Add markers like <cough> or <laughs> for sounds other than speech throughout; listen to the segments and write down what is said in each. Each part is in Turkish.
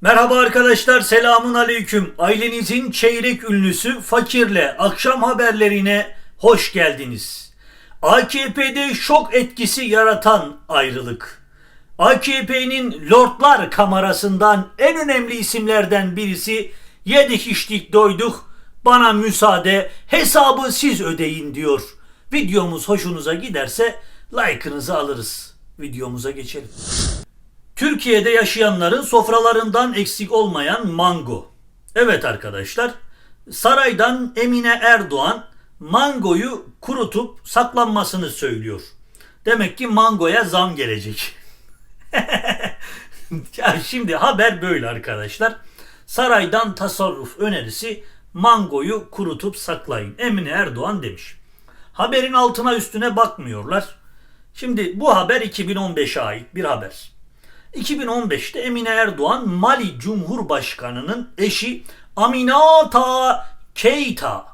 Merhaba arkadaşlar, selamun aleyküm. Ailenizin çeyrek ünlüsü Fakir'le akşam haberlerine hoş geldiniz. AKP'de şok etkisi yaratan ayrılık. AKP'nin Lordlar kamerasından en önemli isimlerden birisi yedik içtik doyduk bana müsaade hesabı siz ödeyin diyor. Videomuz hoşunuza giderse like'ınızı alırız. Videomuza geçelim. Türkiye'de yaşayanların sofralarından eksik olmayan mango. Evet arkadaşlar, saraydan Emine Erdoğan mangoyu kurutup saklanmasını söylüyor. Demek ki mangoya zam gelecek. <laughs> ya şimdi haber böyle arkadaşlar. Saraydan tasarruf önerisi mangoyu kurutup saklayın. Emine Erdoğan demiş. Haberin altına üstüne bakmıyorlar. Şimdi bu haber 2015'e ait bir haber. 2015'te Emine Erdoğan Mali Cumhurbaşkanı'nın eşi Aminata Keita.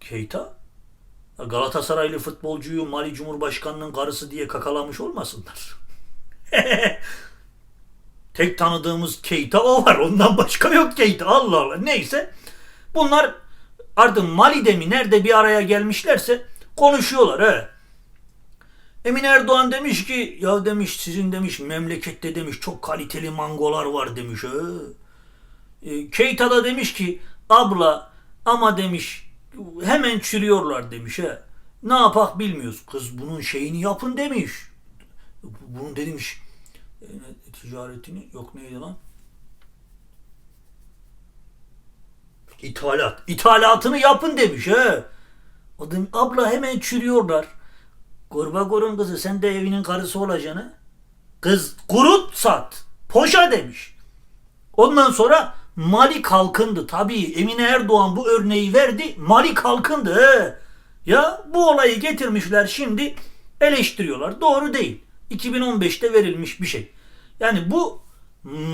Keita? Galatasaraylı futbolcuyu Mali Cumhurbaşkanı'nın karısı diye kakalamış olmasınlar. <laughs> Tek tanıdığımız Keita o var. Ondan başka yok Keita. Allah Allah. Neyse. Bunlar artık Mali'de mi nerede bir araya gelmişlerse konuşuyorlar. He. Emin Erdoğan demiş ki ya demiş sizin demiş memlekette demiş çok kaliteli mangolar var demiş. He. E, Keita da demiş ki abla ama demiş hemen çürüyorlar demiş. He. Ne yapak bilmiyoruz. Kız bunun şeyini yapın demiş. Bunun demiş e, ticaretini yok neydi lan? İthalat. İthalatını yapın demiş he. Demiş, abla hemen çürüyorlar. Kurba kızı sen de evinin karısı olacaksın. Kız kurut sat. Poşa demiş. Ondan sonra Mali kalkındı. Tabii Emine Erdoğan bu örneği verdi. Mali kalkındı. He. Ya bu olayı getirmişler şimdi eleştiriyorlar. Doğru değil. 2015'te verilmiş bir şey. Yani bu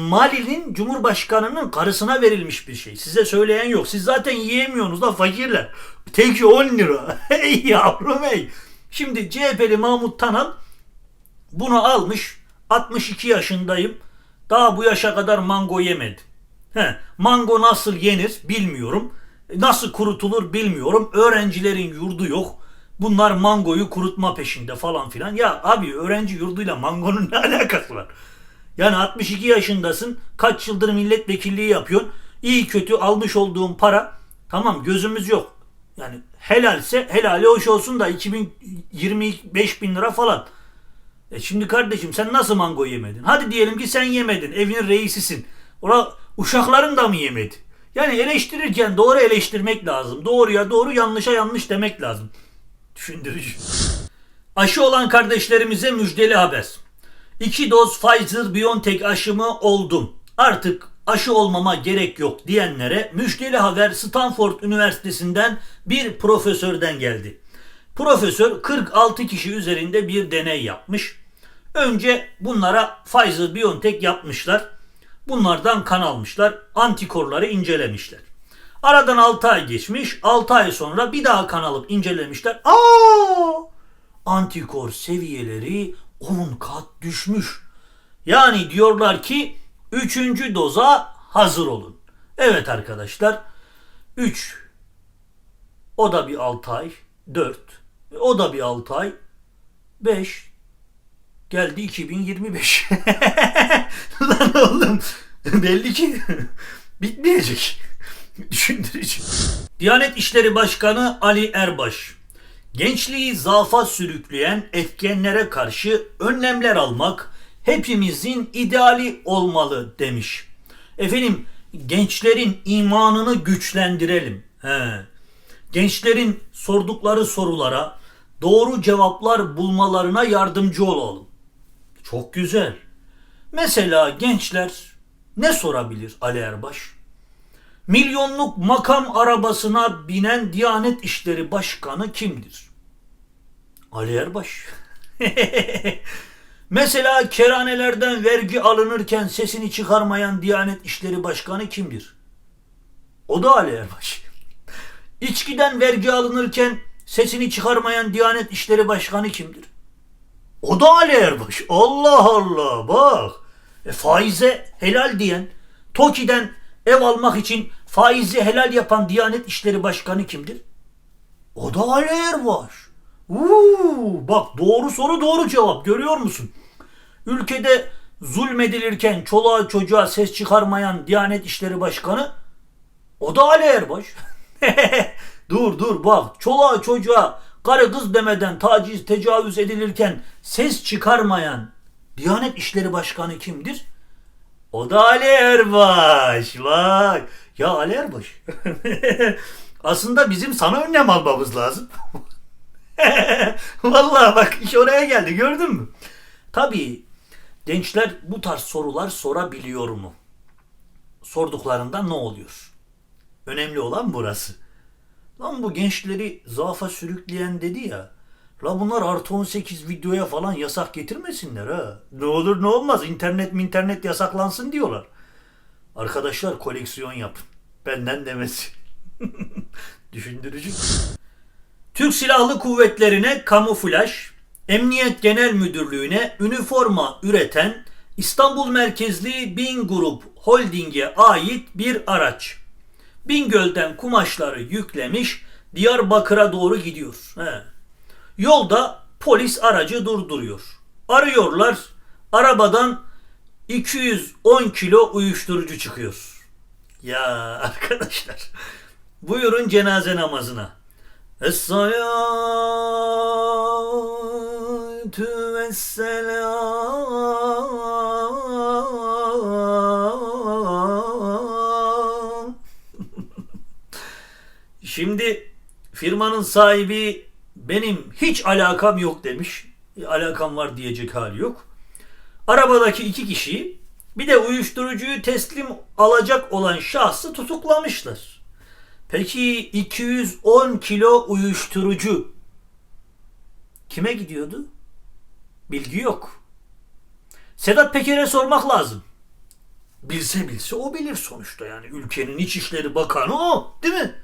Mali'nin Cumhurbaşkanı'nın karısına verilmiş bir şey. Size söyleyen yok. Siz zaten yiyemiyorsunuz da fakirler. Tek 10 lira. <laughs> Ey yavrum ey. Şimdi CHP'li Mahmut Tanal bunu almış. 62 yaşındayım. Daha bu yaşa kadar mango yemedim. He, mango nasıl yenir bilmiyorum. Nasıl kurutulur bilmiyorum. Öğrencilerin yurdu yok. Bunlar mangoyu kurutma peşinde falan filan. Ya abi öğrenci yurduyla mangonun <laughs> ne alakası var? Yani 62 yaşındasın. Kaç yıldır milletvekilliği yapıyorsun. İyi kötü almış olduğun para. Tamam gözümüz yok. Yani helalse helali hoş olsun da 2025 bin lira falan. E şimdi kardeşim sen nasıl mango yemedin? Hadi diyelim ki sen yemedin. Evin reisisin. Ora uşakların da mı yemedi? Yani eleştirirken doğru eleştirmek lazım. Doğruya doğru yanlışa yanlış demek lazım. Düşündürücü. Aşı olan kardeşlerimize müjdeli haber. İki doz Pfizer-BioNTech aşımı oldum. Artık aşı olmama gerek yok diyenlere müjdeli haber Stanford Üniversitesi'nden bir profesörden geldi. Profesör 46 kişi üzerinde bir deney yapmış. Önce bunlara Pfizer-BioNTech yapmışlar. Bunlardan kan almışlar. Antikorları incelemişler. Aradan 6 ay geçmiş. 6 ay sonra bir daha kan alıp incelemişler. Aa! Antikor seviyeleri 10 kat düşmüş. Yani diyorlar ki 3. doza hazır olun. Evet arkadaşlar 3 o da bir 6 ay 4 o da bir 6 ay 5 geldi 2025. <laughs> Lan oğlum belli ki <laughs> bitmeyecek. Düşündürücü. Diyanet İşleri Başkanı Ali Erbaş gençliği zaafa sürükleyen etkenlere karşı önlemler almak hepimizin ideali olmalı demiş. Efendim gençlerin imanını güçlendirelim. He. Gençlerin sordukları sorulara doğru cevaplar bulmalarına yardımcı olalım. Çok güzel. Mesela gençler ne sorabilir Ali Erbaş? Milyonluk makam arabasına binen Diyanet İşleri Başkanı kimdir? Ali Erbaş. <laughs> Mesela keranelerden vergi alınırken sesini çıkarmayan Diyanet İşleri Başkanı kimdir? O da Ali Erbaş. İçkiden vergi alınırken sesini çıkarmayan Diyanet İşleri Başkanı kimdir? O da Ali Erbaş. Allah Allah bak. E, faize helal diyen, TOKİ'den ev almak için faizi helal yapan Diyanet İşleri Başkanı kimdir? O da Ali Erbaş. Uuu, bak doğru soru doğru cevap görüyor musun? Ülkede zulmedilirken çoluğa çocuğa ses çıkarmayan Diyanet İşleri Başkanı o da Ali Erbaş. <laughs> dur dur bak çoluğa çocuğa karı kız demeden taciz tecavüz edilirken ses çıkarmayan Diyanet İşleri Başkanı kimdir? O da Ali Erbaş. Bak. Ya Ali Erbaş. <laughs> Aslında bizim sana önlem almamız lazım. <laughs> Vallahi bak iş oraya geldi gördün mü? Tabii gençler bu tarz sorular sorabiliyor mu? Sorduklarında ne oluyor? Önemli olan burası. Lan bu gençleri zaafa sürükleyen dedi ya. La bunlar artı 18 videoya falan yasak getirmesinler ha. Ne olur ne olmaz internet mi internet yasaklansın diyorlar. Arkadaşlar koleksiyon yapın. Benden demesi. <laughs> Düşündürücü. Türk Silahlı Kuvvetleri'ne kamuflaj, Emniyet Genel Müdürlüğü'ne üniforma üreten İstanbul merkezli Bin Grup Holding'e ait bir araç. Bingöl'den kumaşları yüklemiş Diyarbakır'a doğru gidiyor. He. Yolda polis aracı durduruyor. Arıyorlar. Arabadan 210 kilo uyuşturucu çıkıyor. Ya <laughs> arkadaşlar buyurun cenaze namazına. Es-salatu vesselam. <laughs> Şimdi firmanın sahibi benim hiç alakam yok demiş. E, alakam var diyecek hali yok. Arabadaki iki kişiyi bir de uyuşturucuyu teslim alacak olan şahsı tutuklamışlar. Peki 210 kilo uyuşturucu kime gidiyordu? Bilgi yok. Sedat Peker'e sormak lazım. Bilse bilse o bilir sonuçta yani ülkenin İçişleri Bakanı o değil mi?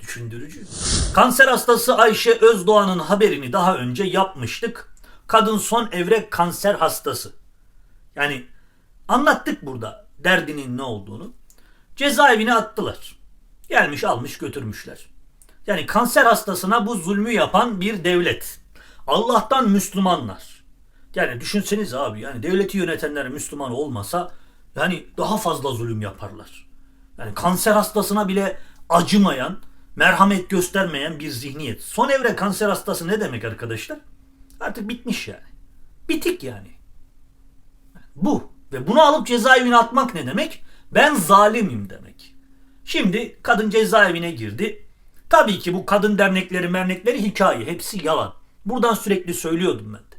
Düşündürücü. Kanser hastası Ayşe Özdoğan'ın haberini daha önce yapmıştık. Kadın son evre kanser hastası. Yani anlattık burada derdinin ne olduğunu. Cezaevine attılar. Gelmiş almış götürmüşler. Yani kanser hastasına bu zulmü yapan bir devlet. Allah'tan Müslümanlar. Yani düşünseniz abi yani devleti yönetenler Müslüman olmasa yani daha fazla zulüm yaparlar. Yani kanser hastasına bile acımayan, merhamet göstermeyen bir zihniyet. Son evre kanser hastası ne demek arkadaşlar? Artık bitmiş yani. Bitik yani. Bu. Ve bunu alıp cezaevine atmak ne demek? Ben zalimim demek. Şimdi kadın cezaevine girdi. Tabii ki bu kadın dernekleri mernekleri hikaye. Hepsi yalan. Buradan sürekli söylüyordum ben.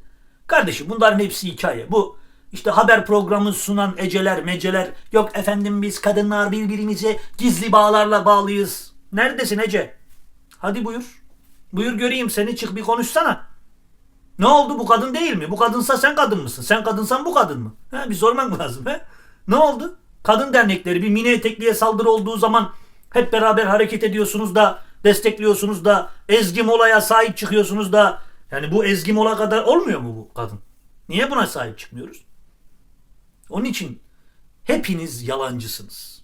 Kardeşim bunların hepsi hikaye. Bu işte haber programı sunan eceler meceler yok efendim biz kadınlar birbirimize gizli bağlarla bağlıyız. Neredesin Ece? Hadi buyur. Buyur göreyim seni çık bir konuşsana. Ne oldu bu kadın değil mi? Bu kadınsa sen kadın mısın? Sen kadınsan bu kadın mı? He, bir sormak lazım. He? Ne oldu? Kadın dernekleri bir mini etekliye saldırı olduğu zaman hep beraber hareket ediyorsunuz da destekliyorsunuz da Ezgi Mola'ya sahip çıkıyorsunuz da yani bu Ezgi Mola kadar olmuyor mu bu kadın? Niye buna sahip çıkmıyoruz? Onun için hepiniz yalancısınız.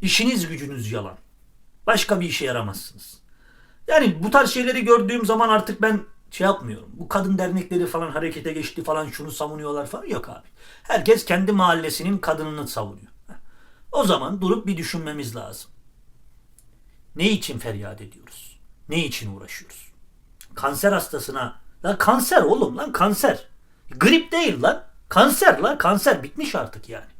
İşiniz gücünüz yalan. Başka bir işe yaramazsınız. Yani bu tarz şeyleri gördüğüm zaman artık ben şey yapmıyorum. Bu kadın dernekleri falan harekete geçti falan şunu savunuyorlar falan yok abi. Herkes kendi mahallesinin kadınını savunuyor. O zaman durup bir düşünmemiz lazım. Ne için feryat ediyoruz? Ne için uğraşıyoruz? Kanser hastasına lan kanser oğlum lan kanser. Grip değil lan. Kanser lan kanser bitmiş artık yani.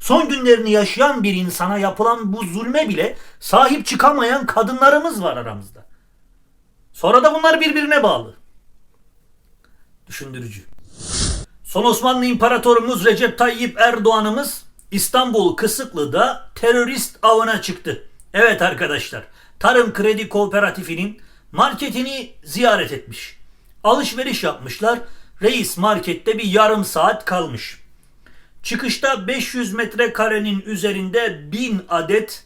Son günlerini yaşayan bir insana yapılan bu zulme bile sahip çıkamayan kadınlarımız var aramızda. Sonra da bunlar birbirine bağlı. Düşündürücü. Son Osmanlı İmparatorumuz Recep Tayyip Erdoğan'ımız İstanbul Kısıklı'da terörist avına çıktı. Evet arkadaşlar, Tarım Kredi Kooperatifi'nin marketini ziyaret etmiş. Alışveriş yapmışlar. Reis markette bir yarım saat kalmış. Çıkışta 500 metrekarenin üzerinde 1000 adet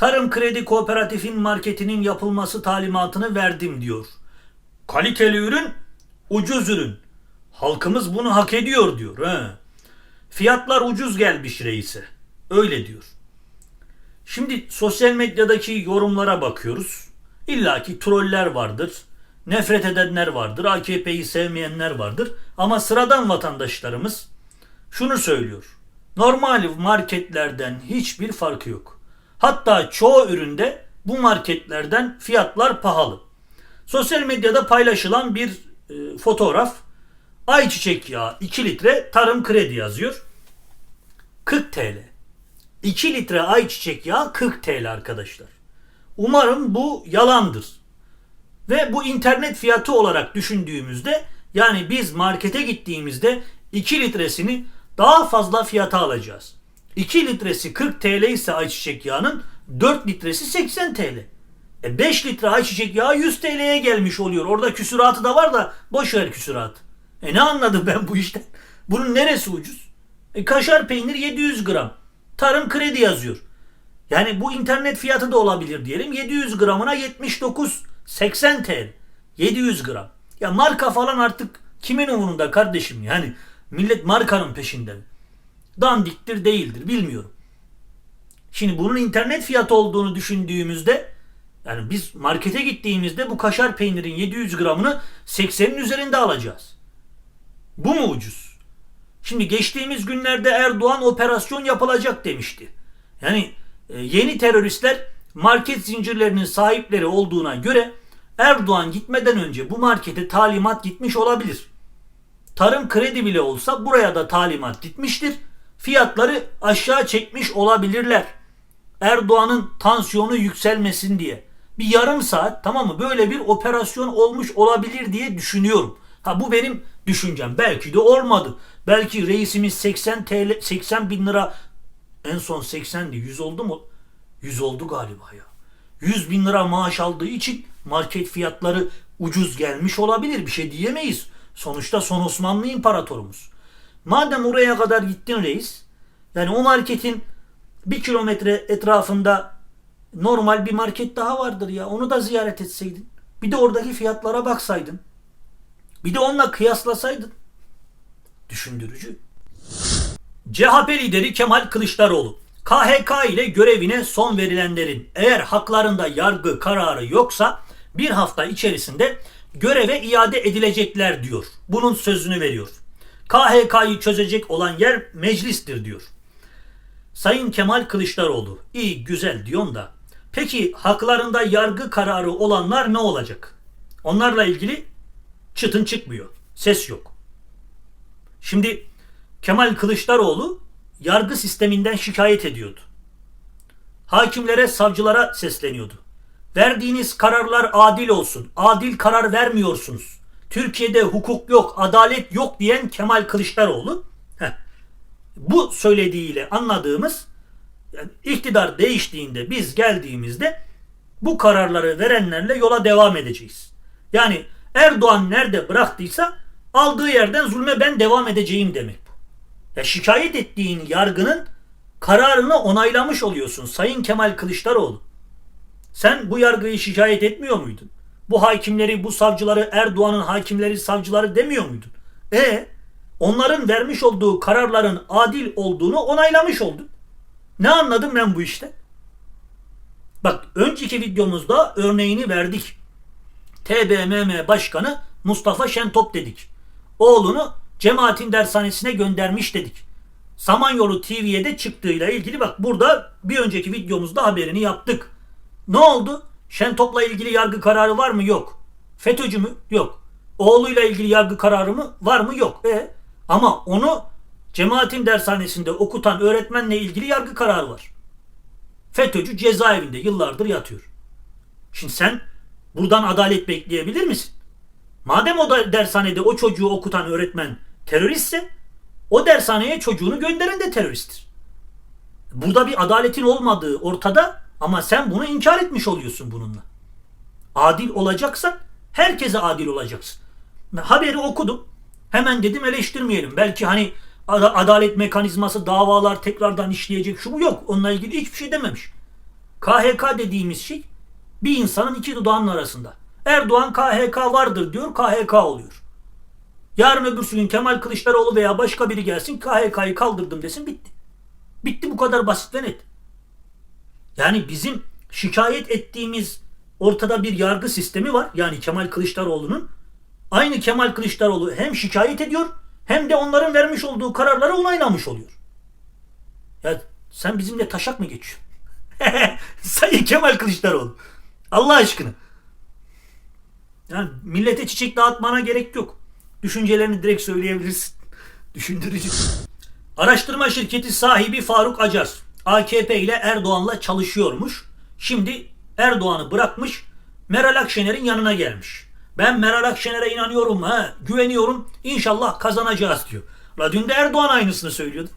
Tarım Kredi Kooperatif'in marketinin yapılması talimatını verdim diyor. Kaliteli ürün, ucuz ürün. Halkımız bunu hak ediyor diyor. He. Fiyatlar ucuz gelmiş reise. Öyle diyor. Şimdi sosyal medyadaki yorumlara bakıyoruz. İlla ki troller vardır. Nefret edenler vardır. AKP'yi sevmeyenler vardır. Ama sıradan vatandaşlarımız şunu söylüyor. Normal marketlerden hiçbir farkı yok. Hatta çoğu üründe bu marketlerden fiyatlar pahalı. Sosyal medyada paylaşılan bir e, fotoğraf ayçiçek yağı 2 litre tarım kredi yazıyor. 40 TL. 2 litre ayçiçek yağı 40 TL arkadaşlar. Umarım bu yalandır. Ve bu internet fiyatı olarak düşündüğümüzde yani biz markete gittiğimizde 2 litresini daha fazla fiyata alacağız. 2 litresi 40 TL ise ayçiçek yağının 4 litresi 80 TL. E 5 litre ayçiçek yağı 100 TL'ye gelmiş oluyor. Orada küsuratı da var da boş ver küsurat. E ne anladım ben bu işten? Bunun neresi ucuz? E kaşar peynir 700 gram. Tarım kredi yazıyor. Yani bu internet fiyatı da olabilir diyelim. 700 gramına 79 80 TL. 700 gram. Ya marka falan artık kimin umurunda kardeşim yani millet markanın peşinde. Dandiktir değildir bilmiyorum. Şimdi bunun internet fiyatı olduğunu düşündüğümüzde yani biz markete gittiğimizde bu kaşar peynirin 700 gramını 80'in üzerinde alacağız. Bu mu ucuz? Şimdi geçtiğimiz günlerde Erdoğan operasyon yapılacak demişti. Yani yeni teröristler market zincirlerinin sahipleri olduğuna göre Erdoğan gitmeden önce bu markete talimat gitmiş olabilir. Tarım kredi bile olsa buraya da talimat gitmiştir. Fiyatları aşağı çekmiş olabilirler. Erdoğan'ın tansiyonu yükselmesin diye. Bir yarım saat tamam mı böyle bir operasyon olmuş olabilir diye düşünüyorum. Ha bu benim düşüncem. Belki de olmadı. Belki reisimiz 80 TL 80 bin lira en son 80'di 100 oldu mu? 100 oldu galiba ya. 100 bin lira maaş aldığı için market fiyatları ucuz gelmiş olabilir. Bir şey diyemeyiz. Sonuçta son Osmanlı imparatorumuz. Madem oraya kadar gittin reis, yani o marketin bir kilometre etrafında normal bir market daha vardır ya. Onu da ziyaret etseydin. Bir de oradaki fiyatlara baksaydın. Bir de onunla kıyaslasaydın. Düşündürücü. CHP lideri Kemal Kılıçdaroğlu. KHK ile görevine son verilenlerin eğer haklarında yargı kararı yoksa bir hafta içerisinde göreve iade edilecekler diyor. Bunun sözünü veriyor. KHK'yı çözecek olan yer meclistir diyor. Sayın Kemal Kılıçdaroğlu iyi güzel diyorsun da peki haklarında yargı kararı olanlar ne olacak? Onlarla ilgili çıtın çıkmıyor. Ses yok. Şimdi Kemal Kılıçdaroğlu yargı sisteminden şikayet ediyordu. Hakimlere, savcılara sesleniyordu. Verdiğiniz kararlar adil olsun. Adil karar vermiyorsunuz. Türkiye'de hukuk yok, adalet yok diyen Kemal Kılıçdaroğlu heh, bu söylediğiyle anladığımız yani iktidar değiştiğinde biz geldiğimizde bu kararları verenlerle yola devam edeceğiz. Yani Erdoğan nerede bıraktıysa aldığı yerden zulme ben devam edeceğim demek. Ya şikayet ettiğin yargının kararını onaylamış oluyorsun Sayın Kemal Kılıçdaroğlu. Sen bu yargıyı şikayet etmiyor muydun? Bu hakimleri, bu savcıları Erdoğan'ın hakimleri, savcıları demiyor muydun? E onların vermiş olduğu kararların adil olduğunu onaylamış oldun. Ne anladım ben bu işte? Bak önceki videomuzda örneğini verdik. TBMM Başkanı Mustafa Şentop dedik. Oğlunu cemaatin dershanesine göndermiş dedik. Samanyolu TV'ye de çıktığıyla ilgili bak burada bir önceki videomuzda haberini yaptık. Ne oldu? Şentop'la ilgili yargı kararı var mı? Yok. FETÖ'cü mü? Yok. Oğluyla ilgili yargı kararı mı? Var mı? Yok. E ama onu cemaatin dershanesinde okutan öğretmenle ilgili yargı kararı var. FETÖ'cü cezaevinde yıllardır yatıyor. Şimdi sen buradan adalet bekleyebilir misin? Madem o da dershanede o çocuğu okutan öğretmen teröristse o dershaneye çocuğunu gönderen de teröristtir. Burada bir adaletin olmadığı ortada ama sen bunu inkar etmiş oluyorsun bununla. Adil olacaksan herkese adil olacaksın. Haberi okudum. Hemen dedim eleştirmeyelim. Belki hani ada- adalet mekanizması davalar tekrardan işleyecek şu bu yok. Onunla ilgili hiçbir şey dememiş. KHK dediğimiz şey bir insanın iki dudağının arasında. Erdoğan KHK vardır diyor, KHK oluyor. Yarın öbürsü gün Kemal Kılıçdaroğlu veya başka biri gelsin KHK'yı kaldırdım desin bitti. Bitti bu kadar basit ve net. Yani bizim şikayet ettiğimiz ortada bir yargı sistemi var. Yani Kemal Kılıçdaroğlu'nun. Aynı Kemal Kılıçdaroğlu hem şikayet ediyor hem de onların vermiş olduğu kararları onaylamış oluyor. Ya sen bizimle taşak mı geçiyorsun? <laughs> Sayın Kemal Kılıçdaroğlu. Allah aşkına. Yani millete çiçek dağıtmana gerek yok. Düşüncelerini direkt söyleyebilirsin. Düşündürücü. Araştırma şirketi sahibi Faruk Acar AKP ile Erdoğan'la çalışıyormuş. Şimdi Erdoğan'ı bırakmış Meral Akşener'in yanına gelmiş. Ben Meral Akşener'e inanıyorum ha, güveniyorum. İnşallah kazanacağız diyor. La dün de Erdoğan aynısını söylüyordu.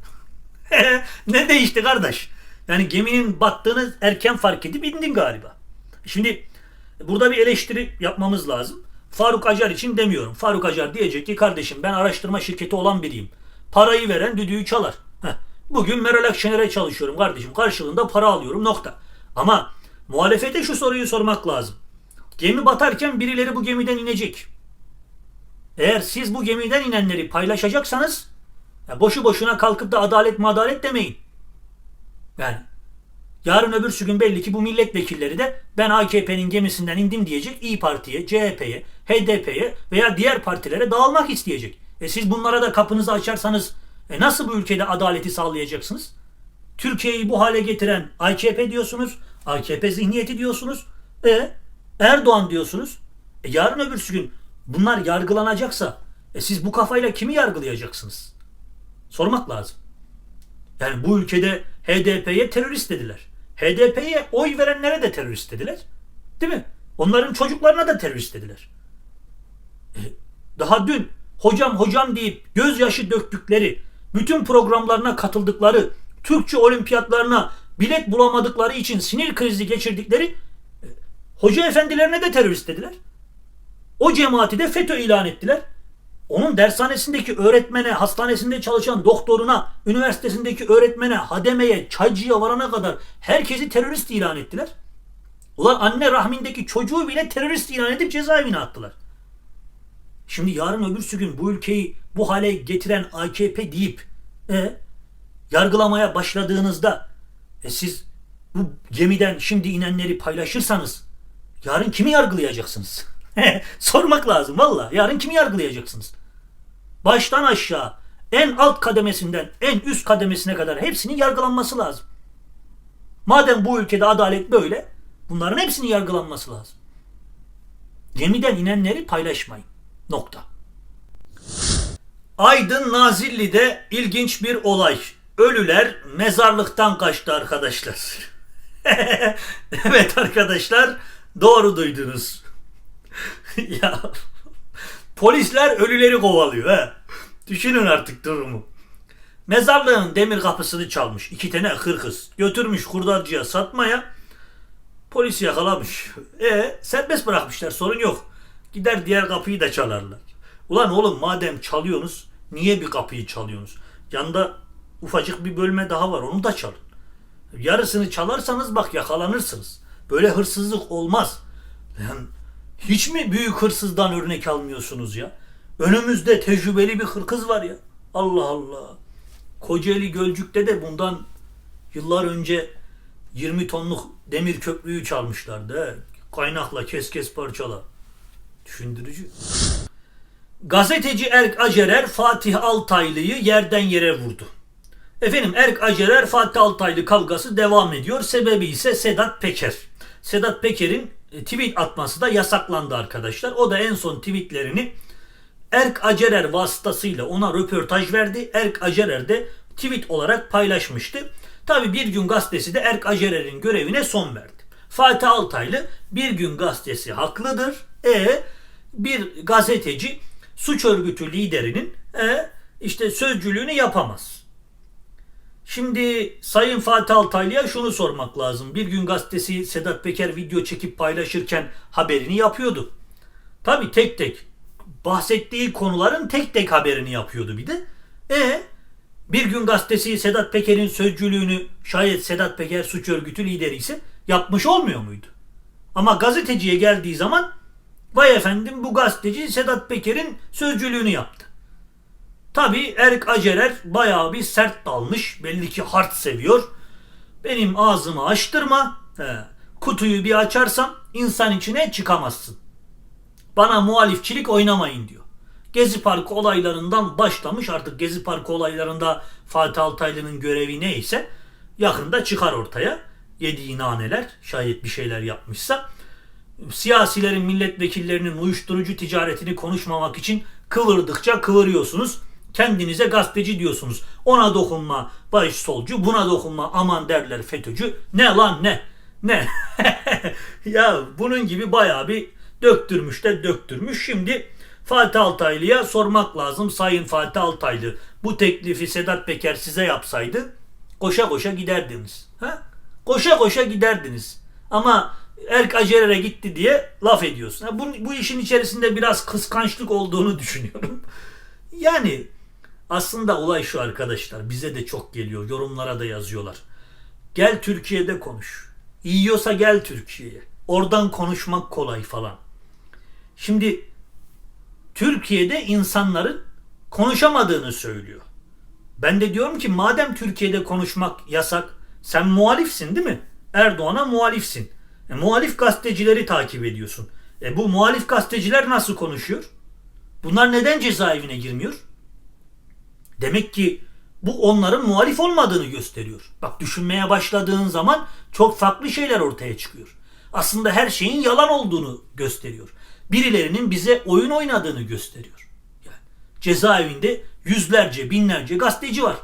<laughs> ne değişti kardeş? Yani geminin battığını erken fark edip indin galiba. Şimdi burada bir eleştiri yapmamız lazım. Faruk Acar için demiyorum. Faruk Acar diyecek ki kardeşim ben araştırma şirketi olan biriyim. Parayı veren düdüğü çalar. Heh. Bugün Meral Akşener'e çalışıyorum kardeşim. Karşılığında para alıyorum nokta. Ama muhalefete şu soruyu sormak lazım. Gemi batarken birileri bu gemiden inecek. Eğer siz bu gemiden inenleri paylaşacaksanız boşu boşuna kalkıp da adalet madalet demeyin. Yani yarın öbürsü gün belli ki bu milletvekilleri de ben AKP'nin gemisinden indim diyecek İyi Parti'ye, CHP'ye, HDP'ye veya diğer partilere dağılmak isteyecek. E siz bunlara da kapınızı açarsanız e nasıl bu ülkede adaleti sağlayacaksınız? Türkiye'yi bu hale getiren AKP diyorsunuz, AKP zihniyeti diyorsunuz, e Erdoğan diyorsunuz. E yarın öbürsü gün bunlar yargılanacaksa e siz bu kafayla kimi yargılayacaksınız? Sormak lazım. Yani bu ülkede HDP'ye terörist dediler. HDP'ye oy verenlere de terörist dediler. Değil mi? Onların çocuklarına da terörist dediler. E, daha dün hocam hocam deyip gözyaşı döktükleri, bütün programlarına katıldıkları, Türkçe olimpiyatlarına bilet bulamadıkları için sinir krizi geçirdikleri e, hoca efendilerine de terörist dediler. O cemaati de FETÖ ilan ettiler. Onun dershanesindeki öğretmene, hastanesinde çalışan doktoruna, üniversitesindeki öğretmene, hademeye, çaycıya varana kadar herkesi terörist ilan ettiler. Ulan anne rahmindeki çocuğu bile terörist ilan edip cezaevine attılar. Şimdi yarın öbürsü gün bu ülkeyi bu hale getiren AKP deyip e, yargılamaya başladığınızda e, siz bu gemiden şimdi inenleri paylaşırsanız yarın kimi yargılayacaksınız? <laughs> Sormak lazım valla. Yarın kimi yargılayacaksınız? Baştan aşağı en alt kademesinden en üst kademesine kadar hepsinin yargılanması lazım. Madem bu ülkede adalet böyle bunların hepsinin yargılanması lazım. Gemiden inenleri paylaşmayın. Nokta. Aydın Nazilli'de ilginç bir olay. Ölüler mezarlıktan kaçtı arkadaşlar. <laughs> evet arkadaşlar doğru duydunuz. <laughs> ya polisler ölüleri kovalıyor ha. Düşünün artık durumu. Mezarlığın demir kapısını çalmış. iki tane hırkız. Götürmüş kurdarcıya satmaya. Polis yakalamış. E serbest bırakmışlar sorun yok. Gider diğer kapıyı da çalarlar. Ulan oğlum madem çalıyorsunuz niye bir kapıyı çalıyorsunuz? Yanında ufacık bir bölme daha var onu da çalın. Yarısını çalarsanız bak yakalanırsınız. Böyle hırsızlık olmaz. Yani hiç mi büyük hırsızdan örnek almıyorsunuz ya? Önümüzde tecrübeli bir hırkız var ya. Allah Allah. Kocaeli Gölcük'te de bundan yıllar önce 20 tonluk demir köprüyü çalmışlardı. He. Kaynakla kes kes parçala. Düşündürücü. Gazeteci Erk Acerer Fatih Altaylı'yı yerden yere vurdu. Efendim Erk Acerer Fatih Altaylı kavgası devam ediyor. Sebebi ise Sedat Peker. Sedat Peker'in tweet atması da yasaklandı arkadaşlar. O da en son tweetlerini Erk Acerer vasıtasıyla ona röportaj verdi. Erk Acerer de tweet olarak paylaşmıştı. Tabi Bir Gün Gazetesi de Erk Acerer'in görevine son verdi. Fatih Altaylı Bir Gün Gazetesi haklıdır. E bir gazeteci suç örgütü liderinin e, işte sözcülüğünü yapamaz. Şimdi Sayın Fatih Altaylı'ya şunu sormak lazım. Bir gün gazetesi Sedat Peker video çekip paylaşırken haberini yapıyordu. Tabi tek tek bahsettiği konuların tek tek haberini yapıyordu bir de. E bir gün gazetesi Sedat Peker'in sözcülüğünü şayet Sedat Peker suç örgütü lideri ise yapmış olmuyor muydu? Ama gazeteciye geldiği zaman vay efendim bu gazeteci Sedat Peker'in sözcülüğünü yaptı. Tabi Erik Acerer bayağı bir sert dalmış. Belli ki hard seviyor. Benim ağzımı açtırma. He, kutuyu bir açarsam insan içine çıkamazsın. Bana muhalifçilik oynamayın diyor. Gezi Parkı olaylarından başlamış artık Gezi Parkı olaylarında Fatih Altaylı'nın görevi neyse yakında çıkar ortaya. Yediği naneler şayet bir şeyler yapmışsa. Siyasilerin milletvekillerinin uyuşturucu ticaretini konuşmamak için kıvırdıkça kıvırıyorsunuz. Kendinize gazeteci diyorsunuz. Ona dokunma barış solcu, buna dokunma aman derler FETÖ'cü. Ne lan ne? Ne? <laughs> ya bunun gibi bayağı bir döktürmüş de döktürmüş. Şimdi Fatih Altaylı'ya sormak lazım. Sayın Fatih Altaylı bu teklifi Sedat Peker size yapsaydı koşa koşa giderdiniz. Ha? Koşa koşa giderdiniz. Ama Erk Acerer'e gitti diye laf ediyorsun. Ha, bu, bu işin içerisinde biraz kıskançlık olduğunu <laughs> düşünüyorum. Yani aslında olay şu arkadaşlar. Bize de çok geliyor. Yorumlara da yazıyorlar. Gel Türkiye'de konuş. Yiyorsa gel Türkiye'ye. Oradan konuşmak kolay falan. Şimdi Türkiye'de insanların konuşamadığını söylüyor. Ben de diyorum ki madem Türkiye'de konuşmak yasak, sen muhalifsin değil mi? Erdoğan'a muhalifsin. E, muhalif gazetecileri takip ediyorsun. E, bu muhalif gazeteciler nasıl konuşuyor? Bunlar neden cezaevine girmiyor? Demek ki bu onların muhalif olmadığını gösteriyor. Bak düşünmeye başladığın zaman çok farklı şeyler ortaya çıkıyor. Aslında her şeyin yalan olduğunu gösteriyor. Birilerinin bize oyun oynadığını gösteriyor. Yani cezaevinde yüzlerce, binlerce gazeteci var.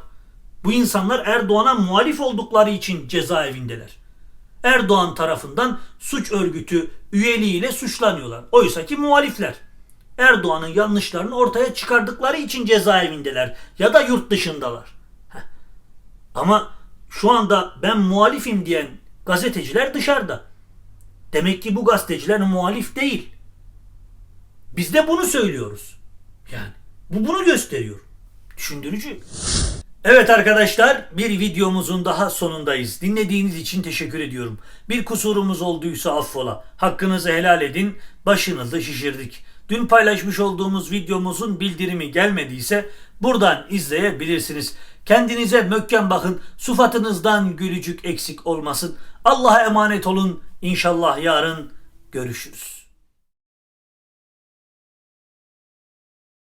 Bu insanlar Erdoğan'a muhalif oldukları için cezaevindeler. Erdoğan tarafından suç örgütü üyeliğiyle suçlanıyorlar. Oysa ki muhalifler. Erdoğan'ın yanlışlarını ortaya çıkardıkları için cezaevindeler ya da yurt dışındalar. Heh. Ama şu anda ben muhalifim diyen gazeteciler dışarıda. Demek ki bu gazeteciler muhalif değil. Biz de bunu söylüyoruz. Yani bu bunu gösteriyor. Düşündürücü. Evet arkadaşlar bir videomuzun daha sonundayız. Dinlediğiniz için teşekkür ediyorum. Bir kusurumuz olduysa affola. Hakkınızı helal edin. Başınızı şişirdik. Dün paylaşmış olduğumuz videomuzun bildirimi gelmediyse buradan izleyebilirsiniz. Kendinize mökken bakın. Sufatınızdan gülücük eksik olmasın. Allah'a emanet olun. İnşallah yarın görüşürüz.